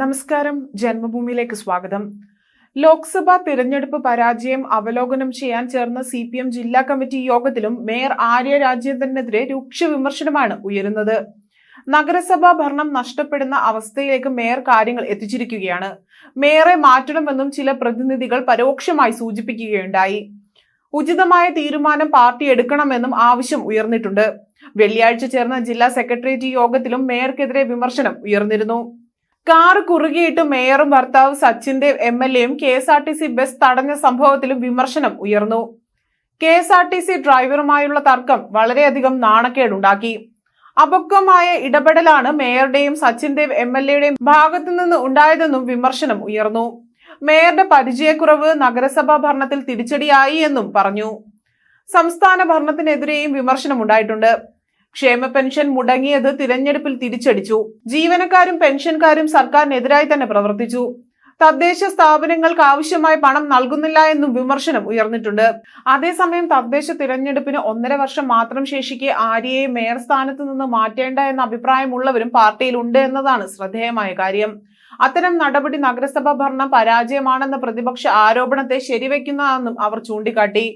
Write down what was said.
നമസ്കാരം. ജന്മഭൂമിയിലേക്ക് സ്വാഗതം. ലോക്സഭാ തിരഞ്ഞെടുപ്പ് പരാജയം അവലോകനം ചെയ്യാൻ ചേർന്ന സി പി എം ജില്ലാ കമ്മിറ്റി യോഗത്തിലും മേയർ ആര്യ രാജേന്ദ്രനെതിരെ രൂക്ഷ വിമർശനമാണ് ഉയരുന്നത്. നഗരസഭാ ഭരണം നഷ്ടപ്പെടുന്ന അവസ്ഥയിലേക്ക് മേയർ കാര്യങ്ങൾ എത്തിച്ചിരിക്കുകയാണ്. മേയറെ മാറ്റണമെന്നും ചില പ്രതിനിധികൾ പരോക്ഷമായി സൂചിപ്പിക്കുകയുണ്ടായി. ഉചിതമായ തീരുമാനം പാർട്ടി എടുക്കണമെന്നും ആവശ്യം ഉയർന്നിട്ടുണ്ട്. വെള്ളിയാഴ്ച ചേർന്ന ജില്ലാ സെക്രട്ടേറിയറ്റ് യോഗത്തിലും മേയർക്കെതിരെ വിമർശനം ഉയർന്നിരുന്നു. കാർ കുറുകിയിട്ട് മേയറും ഭർത്താവ് സച്ചിന്റെ എം എൽ എയും K S R T C bus തടഞ്ഞ സംഭവത്തിലും വിമർശനം ഉയർന്നു. K S R T C ഡ്രൈവറുമായുള്ള തർക്കം വളരെയധികം നാണക്കേടുണ്ടാക്കി. അപക്വമായ ഇടപെടലാണ് മേയറുടെയും സച്ചിൻ ദേവ് എം എൽ എയുടെയും ഭാഗത്തു നിന്ന് ഉണ്ടായതെന്നും വിമർശനം ഉയർന്നു. മേയറുടെ പരിചയക്കുറവ് നഗരസഭാ ഭരണത്തിൽ തിരിച്ചടിയായി എന്നും പറഞ്ഞു. സംസ്ഥാന ഭരണത്തിനെതിരെയും വിമർശനമുണ്ടായിട്ടുണ്ട് ക്ഷേമ പെൻഷൻ മുടങ്ങിയത് തിരഞ്ഞെടുപ്പിൽ തിരിച്ചടിച്ചു. ജീവനക്കാരും പെൻഷൻകാരും സർക്കാരിനെതിരായി തന്നെ പ്രവർത്തിച്ചു. തദ്ദേശ സ്ഥാപനങ്ങൾക്ക് ആവശ്യമായ പണം നൽകുന്നില്ല എന്നും വിമർശനം ഉയർന്നിട്ടുണ്ട്. അതേസമയം തദ്ദേശ തിരഞ്ഞെടുപ്പിന് ഒന്നര വർഷം മാത്രം ശേഷിക്കെ ആര്യയെ മേയർ സ്ഥാനത്ത് നിന്ന് മാറ്റേണ്ട എന്ന അഭിപ്രായമുള്ളവരും പാർട്ടിയിലുണ്ട് എന്നതാണ് ശ്രദ്ധേയമായ കാര്യം. അത്തരം നടപടി നഗരസഭാ ഭരണം പരാജയമാണെന്ന പ്രതിപക്ഷ ആരോപണത്തെ ശരിവെക്കുന്നതാണെന്നും അവർ ചൂണ്ടിക്കാട്ടി.